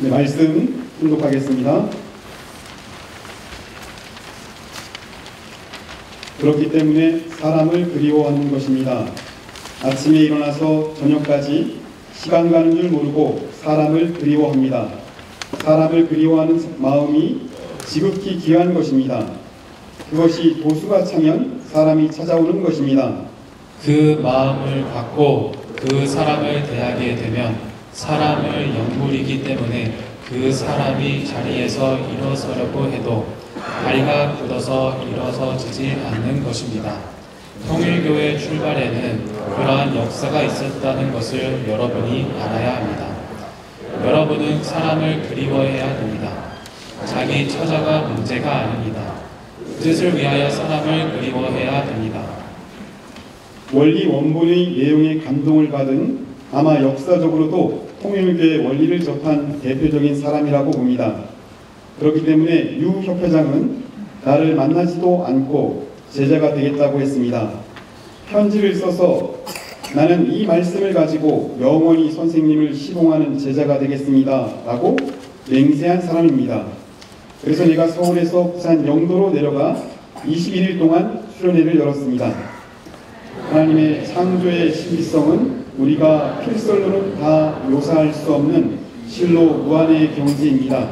네, 말씀 등록하겠습니다. 그렇기 때문에 사람을 그리워하는 것입니다. 아침에 일어나서 저녁까지 시간 가는 줄 모르고 사람을 그리워합니다. 사람을 그리워하는 마음이 지극히 귀한 것입니다. 그것이 도수가 차면 사람이 찾아오는 것입니다. 그 마음을 갖고 그 사람을 대하게 되면 사람을 영물이기 때문에 그 사람이 자리에서 일어서려고 해도 다리가 굳어서 일어서지지 않는 것입니다. 통일교회 출발에는 그러한 역사가 있었다는 것을 여러분이 알아야 합니다. 여러분은 사람을 그리워해야 됩니다. 자기 처자가 문제가 아닙니다. 뜻을 위하여 사람을 그리워해야 됩니다. 원리 원본의 내용에 감동을 받은 아마 역사적으로도 통일교의 원리를 접한 대표적인 사람이라고 봅니다. 그렇기 때문에 유 협회장은 나를 만나지도 않고 제자가 되겠다고 했습니다. 편지를 써서 나는 이 말씀을 가지고 영원히 선생님을 시봉하는 제자가 되겠습니다. 라고 맹세한 사람입니다. 그래서 내가 서울에서 부산 영도로 내려가 21일 동안 수련회를 열었습니다. 하나님의 창조의 신비성은 우리가 필설로는 다 묘사할 수 없는 실로 무한의 경지입니다.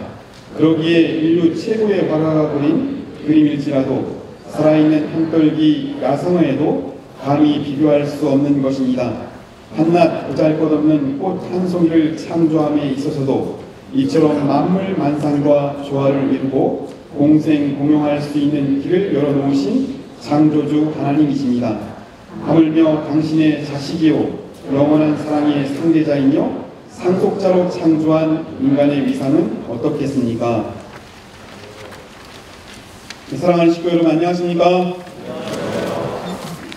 그러기에 인류 최고의 화가가 그린 그림일지라도 살아있는 한떨기 야성어에도 감히 비교할 수 없는 것입니다. 한낱 보잘것없는 꽃 한 송이를 창조함에 있어서도 이처럼 만물 만상과 조화를 이루고 공생 공용할 수 있는 길을 열어놓으신 창조주 하나님이십니다. 하물며 당신의 자식이요 영원한 사랑의 상대자이며 상속자로 창조한 인간의 위상은 어떻겠습니까? 네, 사랑하는 식구 여러분 안녕하십니까?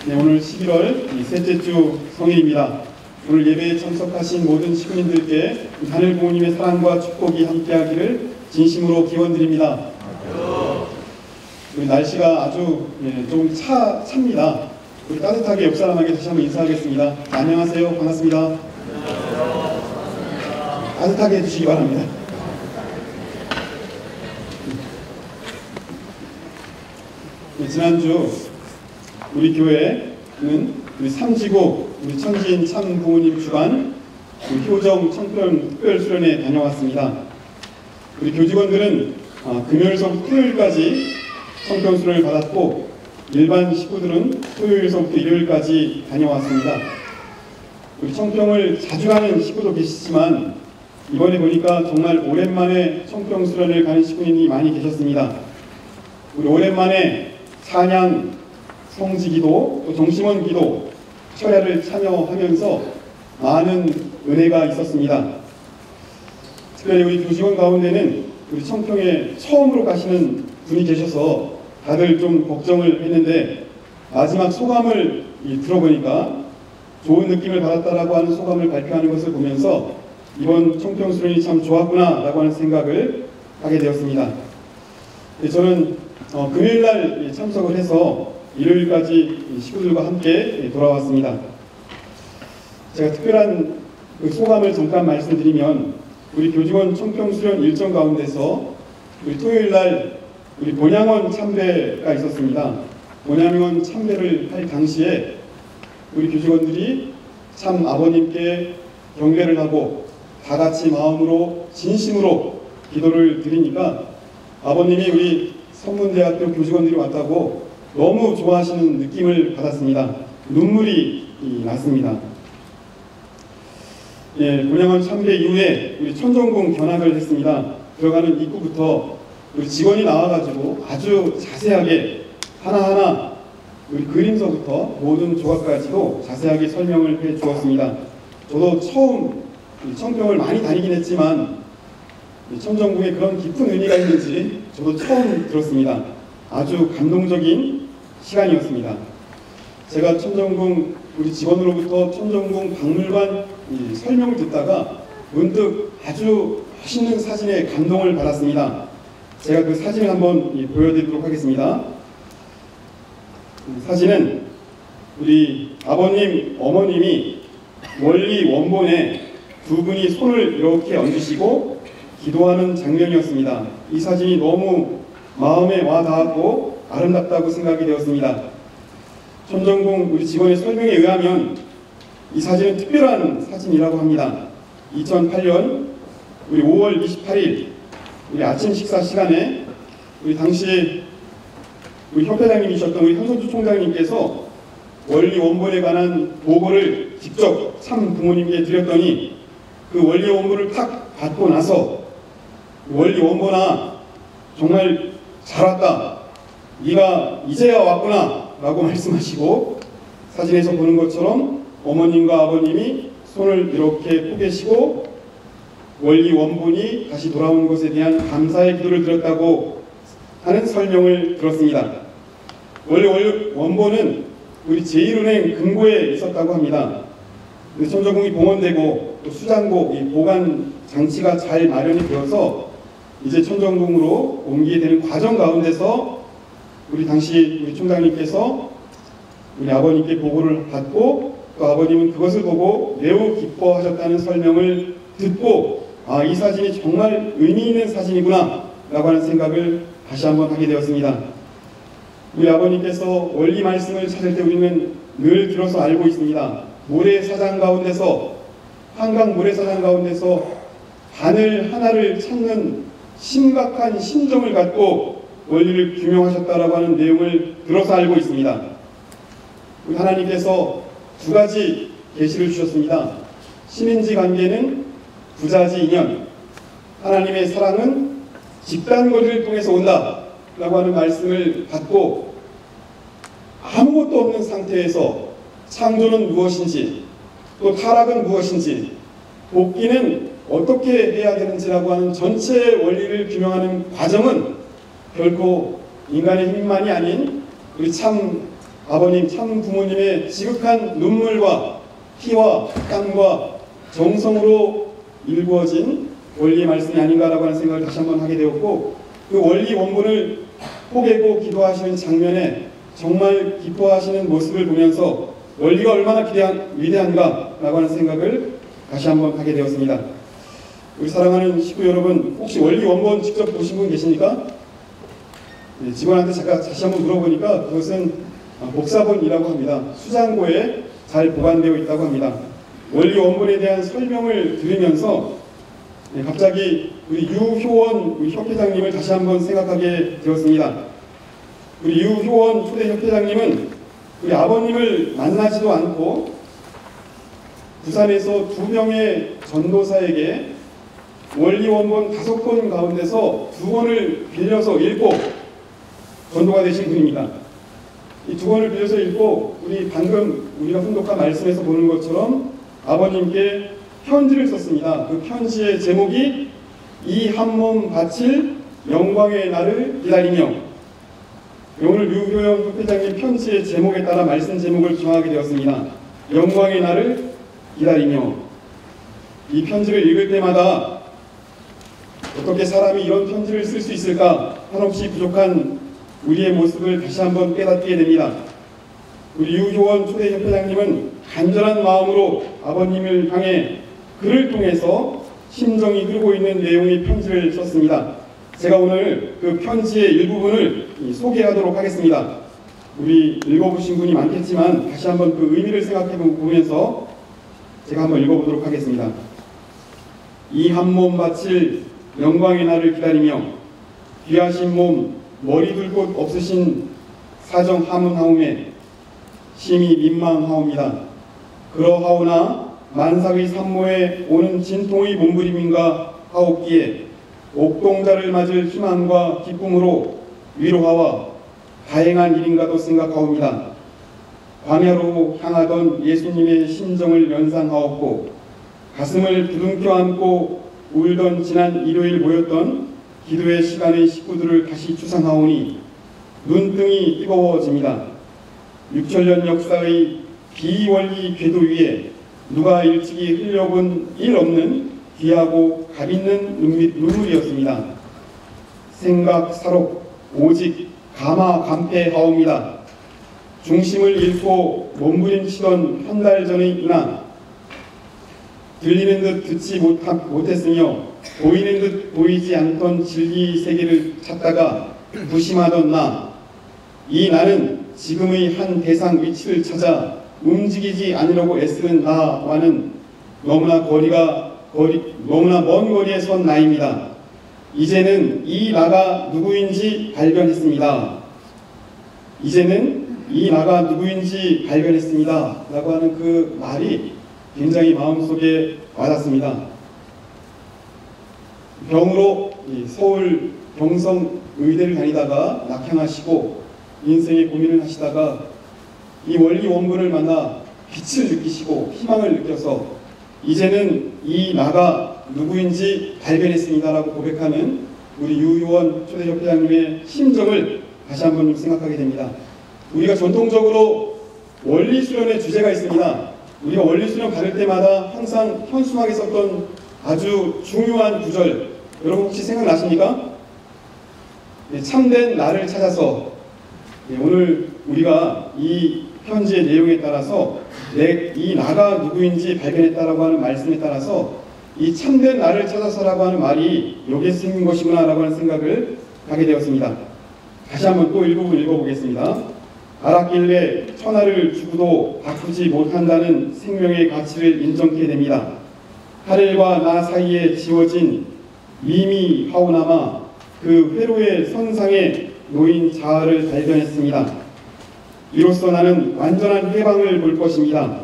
네, 오늘 11월 셋째 주 성일입니다. 오늘 예배에 참석하신 모든 시민들께 하늘 부모님의 사랑과 축복이 함께하기를 진심으로 기원드립니다. 날씨가 아주 예, 좀 차, 찹니다. 우리 따뜻하게 옆 사람에게 다시 한번 인사하겠습니다. 안녕하세요. 반갑습니다. 따뜻하게 해주시기 바랍니다. 네, 지난주 우리 교회는 우리 삼지구 우리 천지인 참 부모님 주관 우리 효정 청평 특별 수련회 다녀왔습니다. 우리 교직원들은 아, 금요일서부터 토요일까지 청평 수련을 받았고 일반 식구들은 토요일서부터 일요일까지 다녀왔습니다. 우리 청평을 자주 가는 식구도 계시지만 이번에 보니까 정말 오랜만에 청평 수련을 가는 식구님이 많이 계셨습니다. 우리 오랜만에 찬양, 성지기도, 또 정심원 기도, 철야를 참여하면서 많은 은혜가 있었습니다. 특별히 우리 교직원 가운데는 우리 청평에 처음으로 가시는 분이 계셔서 다들 좀 걱정을 했는데 마지막 소감을 들어보니까 좋은 느낌을 받았다라고 하는 소감을 발표하는 것을 보면서 이번 청평 수련이 참 좋았구나라고 하는 생각을 하게 되었습니다. 저는 어, 금요일 날 참석을 해서 일요일까지 식구들과 함께 돌아왔습니다. 제가 특별한 그 소감을 잠깐 말씀드리면 우리 교직원 청평 수련 일정 가운데서 우리 토요일 날 우리 본양원 참배가 있었습니다. 본양원 참배를 할 당시에 우리 교직원들이 참 아버님께 경배를 하고 다 같이 마음으로 진심으로 기도를 드리니까 아버님이 우리 성문대학교 교직원들이 왔다고 너무 좋아하시는 느낌을 받았습니다. 눈물이 났습니다. 예, 본양원 참배 이후에 우리 천정궁 견학을 했습니다. 들어가는 입구부터 우리 직원이 나와가지고 아주 자세하게 하나하나 우리 그림서부터 모든 조각까지도 자세하게 설명을 해 주었습니다. 저도 처음 청평을 많이 다니긴 했지만 천정궁에 그런 깊은 의미가 있는지 저도 처음 들었습니다. 아주 감동적인 시간이었습니다. 제가 천정궁 우리 직원으로부터 천정궁 박물관 설명을 듣다가 문득 아주 멋있는 사진에 감동을 받았습니다. 제가 그 사진을 한번 보여드리도록 하겠습니다. 사진은 우리 아버님, 어머님이 원리 원본에 두 분이 손을 이렇게 얹으시고 기도하는 장면이었습니다. 이 사진이 너무 마음에 와 닿았고 아름답다고 생각이 되었습니다. 천정궁 우리 직원의 설명에 의하면 이 사진은 특별한 사진이라고 합니다. 2008년 우리 5월 28일 우리 아침 식사 시간에 우리 당시 우리 협회장님이셨던 우리 현선주 총장님께서 원리 원본에 관한 보고를 직접 참 부모님께 드렸더니 그 원리 원본을 탁 받고 나서 원리 원본아 정말 잘 왔다. 네가 이제야 왔구나 라고 말씀하시고 사진에서 보는 것처럼 어머님과 아버님이 손을 이렇게 포개시고 원리 원본이 다시 돌아온 것에 대한 감사의 기도를 드렸다고 하는 설명을 들었습니다. 원래 원리 원본은 우리 제1은행 금고에 있었다고 합니다. 천정궁이 봉헌되고 또 수장고 이 보관 장치가 잘 마련이 되어서 이제 천정궁으로 옮기게 되는 과정 가운데서 우리 당시 우리 총장님께서 우리 아버님께 보고를 받고 또 아버님은 그것을 보고 매우 기뻐하셨다는 설명을 듣고 아 이 사진이 정말 의미 있는 사진이구나 라고 하는 생각을 다시 한번 하게 되었습니다. 우리 아버님께서 원리 말씀을 찾을 때 우리는 늘 들어서 알고 있습니다. 모래사장 가운데서 한강 모래사장 가운데서 바늘 하나를 찾는 심각한 심정을 갖고 원리를 규명하셨다라고 하는 내용을 들어서 알고 있습니다. 우리 하나님께서 두 가지 계시를 주셨습니다. 신인지 관계는 부자지 인연. 하나님의 사랑은 집단거리를 통해서 온다. 라고 하는 말씀을 받고 아무것도 없는 상태에서 창조는 무엇인지 또 타락은 무엇인지 복귀는 어떻게 해야 되는지라고 하는 전체 원리를 규명하는 과정은 결코 인간의 힘만이 아닌 우리 참 아버님, 참 부모님의 지극한 눈물과 피와 땀과 정성으로 일구어진 원리 말씀이 아닌가라고 하는 생각을 다시 한번 하게 되었고 그 원리 원본을 포개고 기도하시는 장면에 정말 기뻐하시는 모습을 보면서 원리가 얼마나 기대한, 위대한가라고 하는 생각을 다시 한번 하게 되었습니다. 우리 사랑하는 식구 여러분, 혹시 원리 원본 직접 보신 분 계십니까? 네, 직원한테 잠깐 다시 한번 물어보니까 그것은 복사본이라고 합니다. 수장고에 잘 보관되어 있다고 합니다. 원리 원본에 대한 설명을 들으면서 네, 갑자기 우리 유효원 우리 협회장님을 다시 한번 생각하게 되었습니다. 우리 유효원 초대 협회장님은 우리 아버님을 만나지도 않고 부산에서 두 명의 전도사에게 원리 원본 다섯 권 가운데서 두 권을 빌려서 읽고 전도가 되신 분입니다. 이 두 권을 빌려서 읽고 우리 방금 우리가 훈독과 말씀에서 보는 것처럼 아버님께 편지를 썼습니다. 그 편지의 제목이 이 한 몸 바칠 영광의 날을 기다리며 오늘 류효영 회장님 편지의 제목에 따라 말씀 제목을 정하게 되었습니다. 영광의 날을 기다리며 이 편지를 읽을 때마다 어떻게 사람이 이런 편지를 쓸 수 있을까 한없이 부족한 우리의 모습을 다시 한번 깨닫게 됩니다. 우리 유효원 초대 협회장님은 간절한 마음으로 아버님을 향해 글을 통해서 심정이 흐르고 있는 내용의 편지를 썼습니다. 제가 오늘 그 편지의 일부분을 소개하도록 하겠습니다. 우리 읽어보신 분이 많겠지만 다시 한번 그 의미를 생각해 보면서 제가 한번 읽어보도록 하겠습니다. 이 한 몸 바칠 영광의 날을 기다리며 귀하신 몸 머리 둘 곳 없으신 사정 하문하오매 심히 민망하옵니다. 그러하오나 만삭의 산모에 오는 진통의 몸부림인가 하옵기에 옥동자를 맞을 희망과 기쁨으로 위로하와 다행한 일인가도 생각하옵니다. 광야로 향하던 예수님의 심정을 연상하옵고 가슴을 부둥켜 안고 울던 지난 일요일 모였던 기도의 시간의 식구들을 다시 추상하오니 눈등이 뜨거워집니다. 6천년 역사의 비원리 궤도 위에 누가 일찍이 흘려본 일 없는 귀하고 값 있는 눈물이었습니다. 생각 사록 오직 가마 간패하옵니다. 중심을 잃고 몸부림치던 한달 전의 이나 들리는 듯 듣지 못하, 못했으며 보이는 듯 보이지 않던 진리 세계를 찾다가 부심하던 나, 이 나는 지금의 한 대상 위치를 찾아 움직이지 않으려고 애쓰는 나와는 너무나 거리가 거리 너무나 먼 거리에 선 나입니다. 이제는 이 나가 누구인지 발견했습니다. 이제는 이 나가 누구인지 발견했습니다. 라고 하는 그 말이 굉장히 마음속에 와닿습니다. 병으로 이 서울 경성 의대를 다니다가 낙향하시고 인생의 고민을 하시다가 이 원리 원군을 만나 빛을 느끼시고 희망을 느껴서 이제는 이 나가 누구인지 발견했습니다라고 고백하는 우리 유효원 초대협회장님의 심정을 다시 한번 생각하게 됩니다. 우리가 전통적으로 원리 수련의 주제가 있습니다. 우리가 원리 수련 받을 때마다 항상 현수막에 썼던 아주 중요한 구절 여러분 혹시 생각나십니까? 네, 참된 나를 찾아서 네, 오늘 우리가 이 편지의 내용에 따라서 내 이 나가 누구인지 발견했다라고 하는 말씀에 따라서 이 참된 나를 찾아서라고 하는 말이 여기에 생긴 것이구나라고 하는 생각을 하게 되었습니다. 다시 한번 또 일부분 읽어보겠습니다. 알았길래 천하를 주고도 바꾸지 못한다는 생명의 가치를 인정케 됩니다. 하늘과 나 사이에 지워진 이미 하오나마 그 회로의 선상에 놓인 자아를 발견했습니다. 이로써 나는 완전한 해방을 볼 것입니다.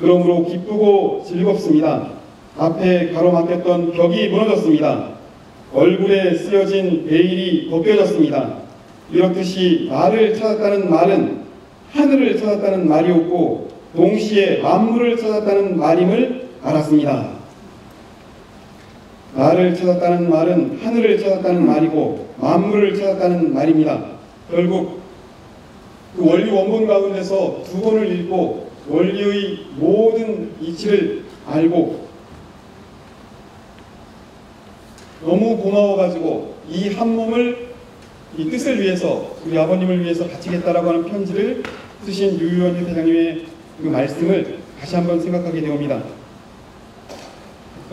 그러므로 기쁘고 즐겁습니다. 앞에 가로막혔던 벽이 무너졌습니다. 얼굴에 쓰여진 베일이 벗겨졌습니다. 이렇듯이 나를 찾았다는 말은 하늘을 찾았다는 말이었고 동시에 만물을 찾았다는 말임을 알았습니다. 나를 찾았다는 말은 하늘을 찾았다는 말이고 만물을 찾았다는 말입니다. 결국 그 원리 원본 가운데서 두 번을 읽고 원리의 모든 이치를 알고 너무 고마워가지고 이 한 몸을 이 뜻을 위해서 우리 아버님을 위해서 바치겠다라고 하는 편지를 쓰신 유유원 회장님의 그 말씀을 다시 한번 생각하게 되옵니다.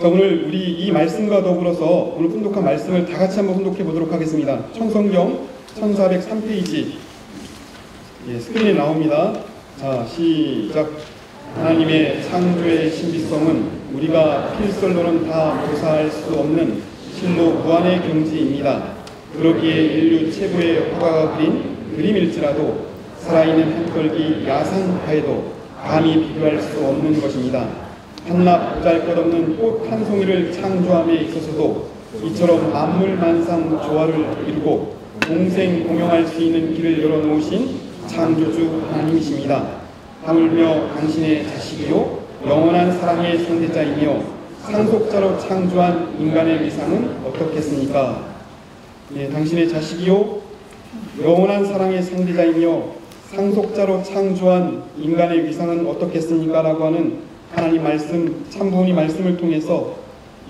자, 오늘 우리 이 말씀과 더불어서 오늘 훈독한 말씀을 다 같이 한번 훈독해 보도록 하겠습니다. 청성경 1403페이지 예, 스크린에 나옵니다. 자, 시작. 하나님의 창조의 신비성은 우리가 필설로는 다 묘사할 수 없는 실로 무한의 경지입니다. 그러기에 인류 최고의 화가가 그린 그림일지라도 살아있는 한떨기 야산화에도 감히 비교할 수 없는 것입니다. 한낱 보잘것없는 꽃 한 송이를 창조함에 있어서도 이처럼 만물만상 조화를 이루고 공생 공용할 수 있는 길을 열어놓으신 창조주 하나님이십니다. 하물며 당신의 자식이요 영원한 사랑의 상대자이며 상속자로 창조한 인간의 위상은 어떻겠습니까? 예, 당신의 자식이요 영원한 사랑의 상대자이며 상속자로 창조한 인간의 위상은 어떻겠습니까? 라고 하는 하나님 말씀, 참부모님 말씀을 통해서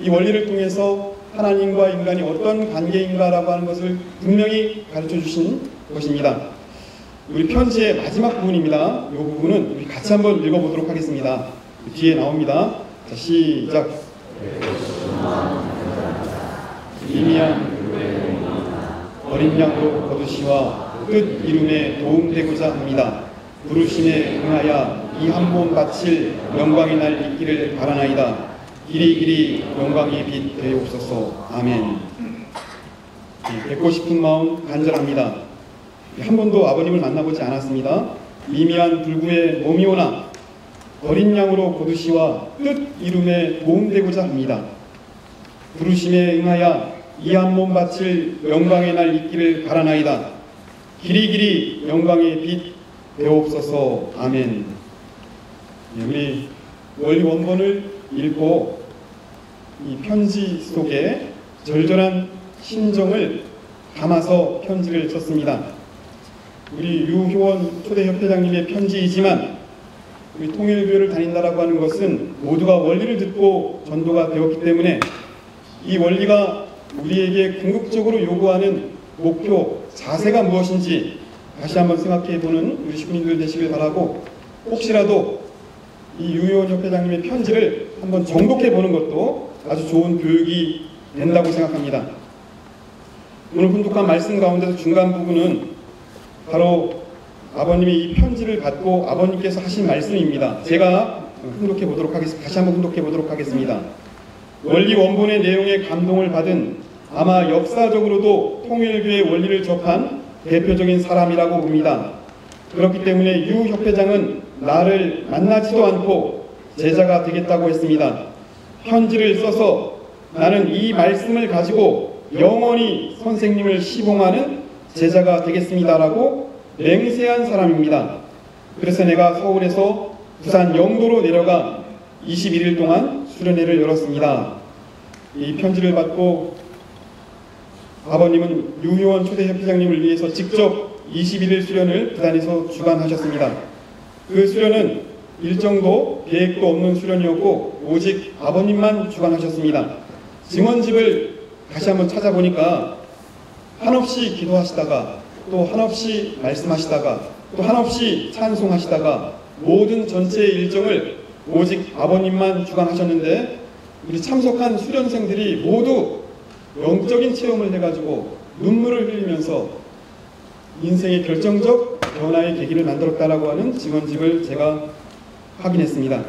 이 원리를 통해서 하나님과 인간이 어떤 관계인가라고 하는 것을 분명히 가르쳐 주신 것입니다. 우리 편지의 마지막 부분입니다. 이 부분은 우리 같이 한번 읽어보도록 하겠습니다. 뒤에 나옵니다. 자, 시작. 이미한 어린 양으로 거두시와 뜻 이룸에 도움되고자 합니다. 부르심에 응하여 이 한 몸 바칠 영광의 날 있기를 바라나이다. 길이 길이 영광의 빛 되옵소서. 아멘. 예, 뵙고 싶은 마음 간절합니다. 한 번도 아버님을 만나보지 않았습니다. 미미한 불구의 몸이 오나 어린 양으로 거두시와 뜻 이룸에 도움되고자 합니다. 부르심에 응하여 이 한 몸 바칠 영광의 날 있기를 바라나이다. 길이 길이 영광의 빛 되옵소서. 아멘. 예, 우리 원리 원본을 읽고 이 편지 속에 절절한 심정을 담아서 편지를 썼습니다. 우리 유효원 초대협회장님의 편지이지만 우리 통일교회를 다닌다라고 하는 것은 모두가 원리를 듣고 전도가 되었기 때문에 이 원리가 우리에게 궁극적으로 요구하는 목표, 자세가 무엇인지 다시 한번 생각해 보는 우리 시민들 되시길 바라고 혹시라도 이 유효원 협회장님의 편지를 한번 정독해 보는 것도 아주 좋은 교육이 된다고 생각합니다. 오늘 훈독한 말씀 가운데서 중간 부분은 바로 아버님이 이 편지를 받고 아버님께서 하신 말씀입니다. 제가 훈독해 보도록 하겠습니다. 다시 한번 훈독해 보도록 하겠습니다. 원리 원본의 내용에 감동을 받은 아마 역사적으로도 통일교의 원리를 접한 대표적인 사람이라고 봅니다. 그렇기 때문에 유 협회장은 나를 만나지도 않고 제자가 되겠다고 했습니다. 편지를 써서 나는 이 말씀을 가지고 영원히 선생님을 시봉하는 제자가 되겠습니다라고 맹세한 사람입니다. 그래서 내가 서울에서 부산 영도로 내려가 21일 동안 수련회를 열었습니다. 이 편지를 받고 아버님은 유효원 초대 협회장님을 위해서 직접 21일 수련을 부산에서 주관하셨습니다. 그 수련은 일정도 계획도 없는 수련이었고 오직 아버님만 주관하셨습니다. 증언집을 다시 한번 찾아보니까 한없이 기도하시다가 또 한없이 말씀하시다가 또 한없이 찬송하시다가 모든 전체 일정을 오직 아버님만 주관하셨는데 우리 참석한 수련생들이 모두 영적인 체험을 해가지고 눈물을 흘리면서 인생의 결정적 변화의 계기를 만들었다라고 하는 증언집을 제가 확인했습니다.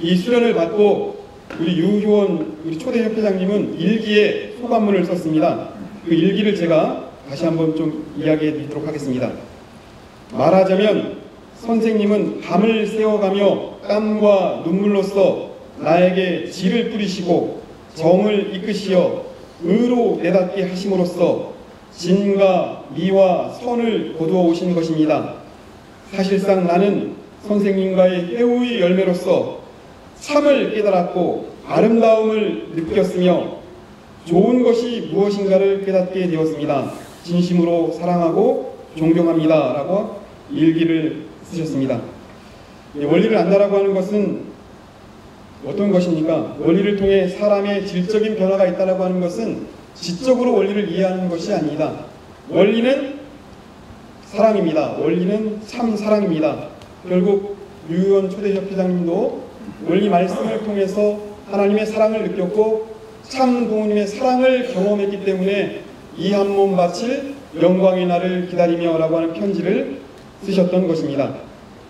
이 수련을 받고 우리 유효원 우리 초대 협회장님은 일기에 소감문을 썼습니다. 그 일기를 제가 다시 한번 좀 이야기해 드리도록 하겠습니다. 말하자면 선생님은 밤을 새워가며 땀과 눈물로써 나에게 지를 뿌리시고 정을 이끄시어 의로 내닫게 하심으로써 진과 미와 선을 거두어 오신 것입니다. 사실상 나는 선생님과의 해우의 열매로서 참을 깨달았고 아름다움을 느꼈으며 좋은 것이 무엇인가를 깨닫게 되었습니다. 진심으로 사랑하고 존경합니다. 라고 일기를 쓰셨습니다. 예, 원리를 안다라고 하는 것은 어떤 것입니까? 원리를 통해 사람의 질적인 변화가 있다라고 하는 것은 지적으로 원리를 이해하는 것이 아니다. 원리는 사랑입니다. 원리는 참 사랑입니다. 결국 유의원 초대협회장님도 원리 말씀을 통해서 하나님의 사랑을 느꼈고 참 부모님의 사랑을 경험했기 때문에 이 한 몸 바칠 영광의 날을 기다리며 라고 하는 편지를 쓰셨던 것입니다.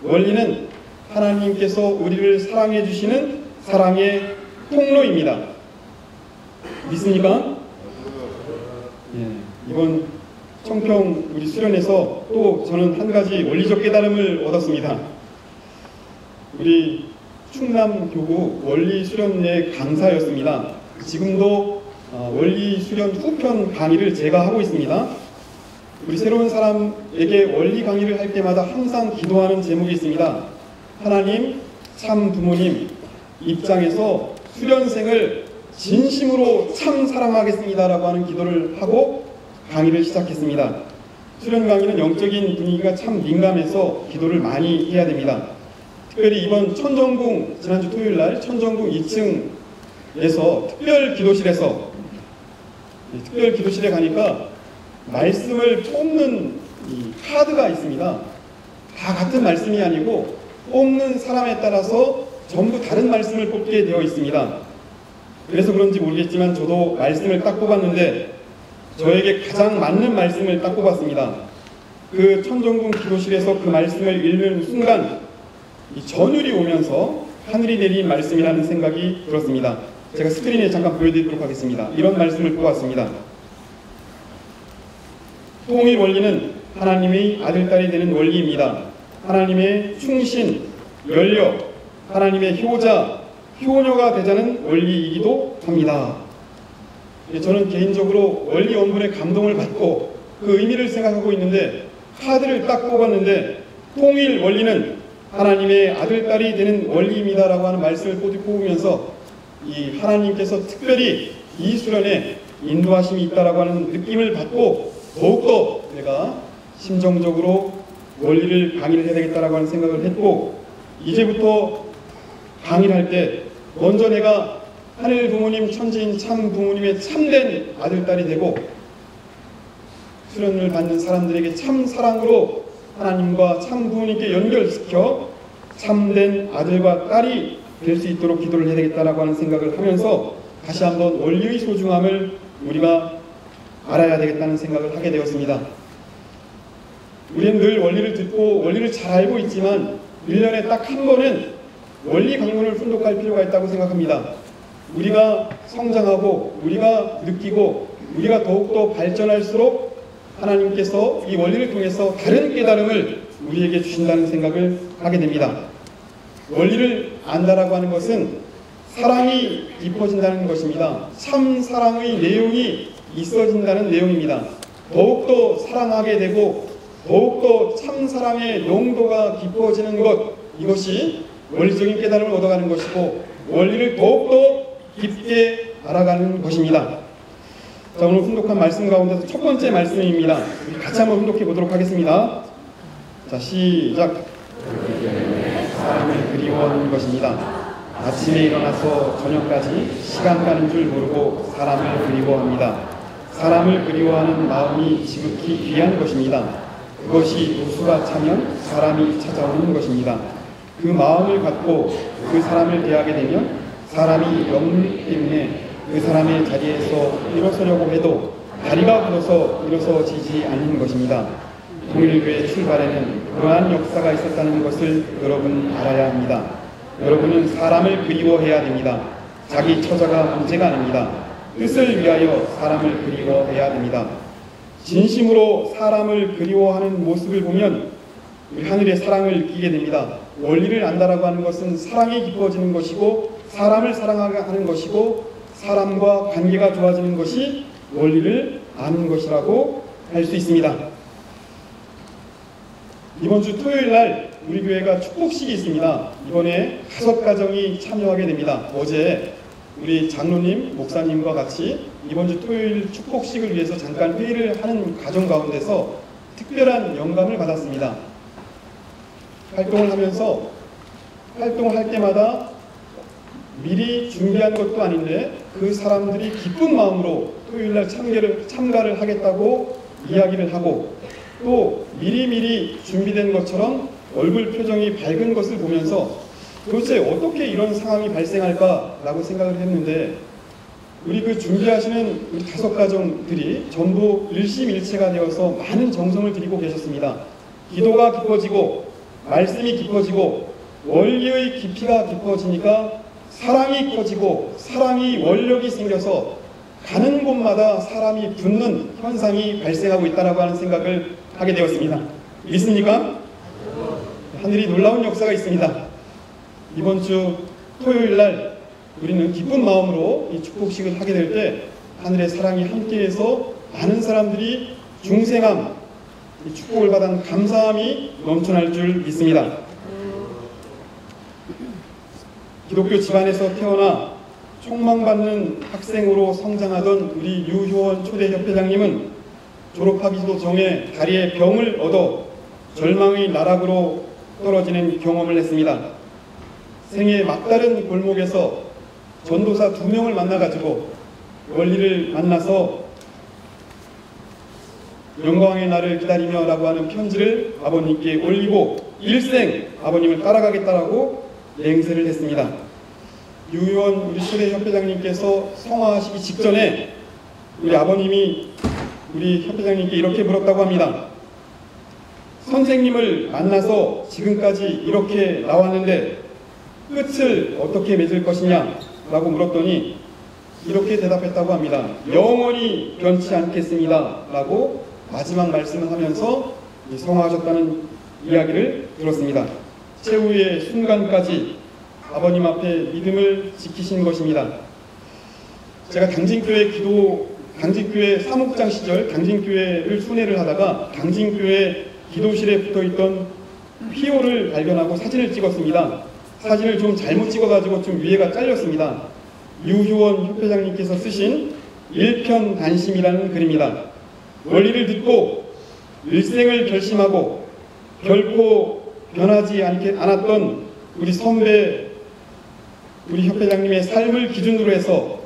원리는 하나님께서 우리를 사랑해 주시는 사랑의 통로입니다. 믿습니까? 예, 이번 청평 우리 수련에서 또 저는 한 가지 원리적 깨달음을 얻었습니다. 우리 충남교구 원리 수련회 강사였습니다. 지금도 어, 원리 수련 후편 강의를 제가 하고 있습니다. 우리 새로운 사람에게 원리 강의를 할 때마다 항상 기도하는 제목이 있습니다. 하나님, 참 부모님 입장에서 수련생을 진심으로 참 사랑하겠습니다라고 하는 기도를 하고 강의를 시작했습니다. 수련 강의는 영적인 분위기가 참 민감해서 기도를 많이 해야 됩니다. 특별히 이번 천정궁 지난주 토요일 날 천정궁 2층에서 특별 기도실에서 특별 기도실에 가니까 말씀을 뽑는 카드가 있습니다. 다 같은 말씀이 아니고 뽑는 사람에 따라서 전부 다른 말씀을 뽑게 되어 있습니다. 그래서 그런지 모르겠지만 저도 말씀을 딱 뽑았는데 저에게 가장 맞는 말씀을 딱 뽑았습니다. 그 천정궁 기도실에서 그 말씀을 읽는 순간 이 전율이 오면서 하늘이 내린 말씀이라는 생각이 들었습니다. 제가 스크린에 잠깐 보여드리도록 하겠습니다. 이런 말씀을 뽑았습니다. 통일 원리는 하나님의 아들딸이 되는 원리입니다. 하나님의 충신, 연력, 하나님의 효자, 효녀가 되자는 원리이기도 합니다. 예, 저는 개인적으로 원리 원문에 감동을 받고 그 의미를 생각하고 있는데 카드를 딱 뽑았는데 통일 원리는 하나님의 아들 딸이 되는 원리입니다라고 하는 말씀을 뽑으면서 이 하나님께서 특별히 이 수련에 인도하심이 있다라고 하는 느낌을 받고 더욱더 내가 심정적으로 원리를 강의를 해야 되겠다라고 하는 생각을 했고 이제부터 강의를 할 때 먼저 내가 하늘 부모님 천지인 참 부모님의 참된 아들딸이 되고 수련을 받는 사람들에게 참 사랑으로 하나님과 참 부모님께 연결시켜 참된 아들과 딸이 될 수 있도록 기도를 해야 되겠다라고 하는 생각을 하면서 다시 한번 원리의 소중함을 우리가 알아야 되겠다는 생각을 하게 되었습니다. 우리는 늘 원리를 듣고 원리를 잘 알고 있지만 1년에 딱 한 번은 원리 강론을 훈독할 필요가 있다고 생각합니다. 우리가 성장하고 우리가 느끼고 우리가 더욱더 발전할수록 하나님께서 이 원리를 통해서 다른 깨달음을 우리에게 주신다는 생각을 하게 됩니다. 원리를 안다라고 하는 것은 사랑이 깊어진다는 것입니다. 참 사랑의 내용이 있어진다는 내용입니다. 더욱더 사랑하게 되고 더욱더 참 사랑의 농도가 깊어지는 것 이것이 원리적인 깨달음을 얻어가는 것이고 원리를 더욱더 깊게 알아가는 것입니다. 자 오늘 훈독한 말씀 가운데서 첫 번째 말씀입니다. 같이 한번 훈독해 보도록 하겠습니다. 자 시작. 사람을 그리워하는 것입니다. 아침에 일어나서 저녁까지 시간 가는 줄 모르고 사람을 그리워합니다. 사람을 그리워하는 마음이 지극히 귀한 것입니다. 그것이 우수가 차면 사람이 찾아오는 것입니다. 그 마음을 갖고 그 사람을 대하게 되면 사람이 영리 때문에 그 사람의 자리에서 일어서려고 해도 다리가 부러서 일어서지지 않는 것입니다. 통일교회 출발에는 그러한 역사가 있었다는 것을 여러분 알아야 합니다. 여러분은 사람을 그리워해야 됩니다. 자기 처자가 문제가 아닙니다. 뜻을 위하여 사람을 그리워해야 됩니다. 진심으로 사람을 그리워하는 모습을 보면 하늘의 사랑을 느끼게 됩니다. 원리를 안다라고 하는 것은 사랑이 깊어지는 것이고 사람을 사랑하는 것이고 사람과 관계가 좋아지는 것이 원리를 아는 것이라고 할 수 있습니다. 이번 주 토요일 날 우리 교회가 축복식이 있습니다. 이번에 다섯 가정이 참여하게 됩니다. 어제 우리 장로님, 목사님과 같이 이번 주 토요일 축복식을 위해서 잠깐 회의를 하는 과정 가운데서 특별한 영감을 받았습니다. 활동을 하면서 활동을 할 때마다 미리 준비한 것도 아닌데 그 사람들이 기쁜 마음으로 토요일 날 참가를, 참가를 하겠다고 이야기를 하고 또 미리미리 준비된 것처럼 얼굴 표정이 밝은 것을 보면서 도대체 어떻게 이런 상황이 발생할까라고 생각을 했는데 우리 그 준비하시는 우리 다섯 가정들이 전부 일심일체가 되어서 많은 정성을 들이고 계셨습니다. 기도가 깊어지고 말씀이 깊어지고 원리의 깊이가 깊어지니까 사랑이 커지고 사랑이 원력이 생겨서 가는 곳마다 사람이 붙는 현상이 발생하고 있다라고 하는 생각을 하게 되었습니다. 믿습니까? 하늘이 놀라운 역사가 있습니다. 이번 주 토요일 날 우리는 기쁜 마음으로 이 축복식을 하게 될 때 하늘의 사랑이 함께해서 많은 사람들이 중생함, 이 축복을 받은 감사함이 넘쳐날 줄 믿습니다. 기독교 집안에서 태어나 촉망받는 학생으로 성장하던 우리 유효원 초대협회장님은 졸업하기도 전에 다리에 병을 얻어 절망의 나락으로 떨어지는 경험을 했습니다. 생애 막다른 골목에서 전도사 두 명을 만나가지고 원리를 만나서 영광의 날을 기다리며 라고 하는 편지를 아버님께 올리고 일생 아버님을 따라가겠다라고 맹세를 했습니다. 유효원 우리 초대 협회장님께서 성화하시기 직전에 우리 아버님이 우리 협회장님께 이렇게 물었다고 합니다. 선생님을 만나서 지금까지 이렇게 나왔는데 끝을 어떻게 맺을 것이냐? 라고 물었더니 이렇게 대답했다고 합니다. 영원히 변치 않겠습니다. 라고 마지막 말씀을 하면서 성화하셨다는 이야기를 들었습니다. 최후의 순간까지 아버님 앞에 믿음을 지키신 것입니다. 제가 당진교회 기도, 당진교회 사목장 시절 당진교회를 순회를 하다가 당진교회 기도실에 붙어 있던 피오를 발견하고 사진을 찍었습니다. 사진을 좀 잘못 찍어가지고 좀 위에가 잘렸습니다. 유효원 협회장님께서 쓰신 일편 단심이라는 글입니다. 원리를 듣고 일생을 결심하고 결코 변하지 않게, 않았던 우리 선배, 우리 협회장님의 삶을 기준으로 해서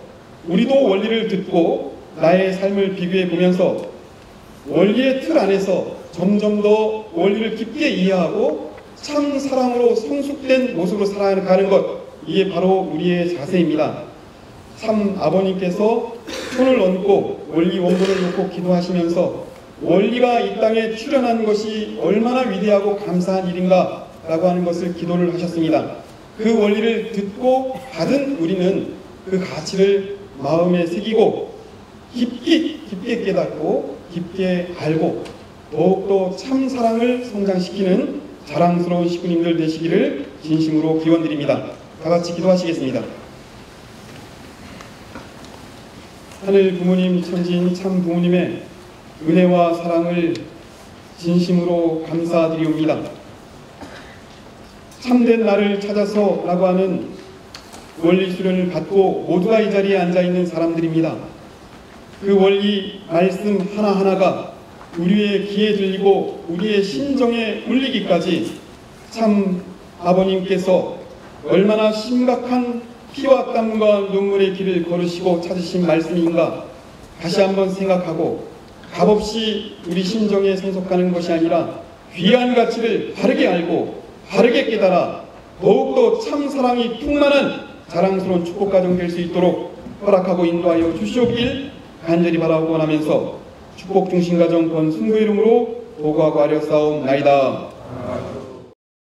우리도 원리를 듣고 나의 삶을 비교해 보면서 원리의 틀 안에서 점점 더 원리를 깊게 이해하고 참 사랑으로 성숙된 모습으로 살아가는 것 이게 바로 우리의 자세입니다. 참 아버님께서 손을 얹고 원리 원본을 놓고 기도하시면서 원리가 이 땅에 출현한 것이 얼마나 위대하고 감사한 일인가 라고 하는 것을 기도를 하셨습니다. 그 원리를 듣고 받은 우리는 그 가치를 마음에 새기고 깊이 깊게 깨닫고 깊게 알고 더욱더 참 사랑을 성장시키는 자랑스러운 식구님들 되시기를 진심으로 기원드립니다. 다 같이 기도하시겠습니다. 하늘 부모님, 천지인 참 부모님의 은혜와 사랑을 진심으로 감사드리옵니다. 참된 나를 찾아서 라고 하는 원리 수련을 받고 모두가 이 자리에 앉아 있는 사람들입니다. 그 원리 말씀 하나하나가 우리의 귀에 들리고 우리의 심정에 울리기까지 참 아버님께서 얼마나 심각한 피와 땀과 눈물의 길을 걸으시고 찾으신 말씀인가 다시 한번 생각하고 값없이 우리 심정에 성속하는 것이 아니라 귀한 가치를 바르게 알고 바르게 깨달아 더욱더 참 사랑이 충만한 자랑스러운 축복 가정 될 수 있도록 허락하고 인도하여 주시옵길 간절히 바라고 원하면서 축복 중심 가정 권 승부 이름으로 도구하고 아려 싸움 나이다.